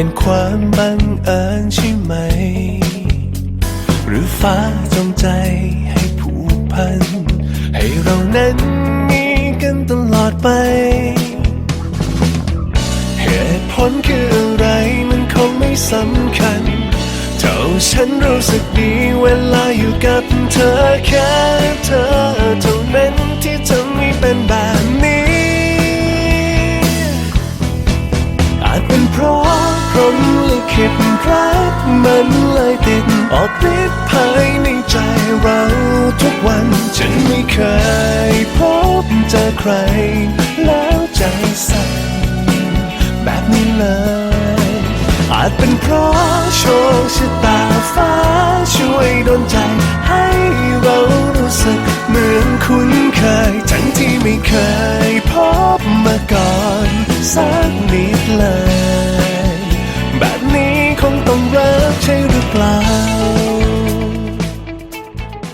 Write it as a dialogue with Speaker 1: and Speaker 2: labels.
Speaker 1: เป็นความบังเอิญใช่ไหม หรือฟ้าจงใจให้ผูกพัน ให้เรานั้นมีกันตลอดไป เหตุผลคืออะไรมันคงไม่สำคัญ เท่าฉันรู้สึกดีเวลาอยู่กับเธอแค่เธอเท่านั้น เพราะพรหมลิขิตรักมันเลยติด ออกฤทธิ์ภายในใจเราทุกวัน ฉันไม่เคยพบเจอใคร แล้วใจสั่นแบบนี้เลย อาจเป็นเพราะโชคชะตาฟ้าช่วยดลใจ ให้เรารู้สึกเหมือนคุ้นเคยทั้งที่ไม่เคย นิ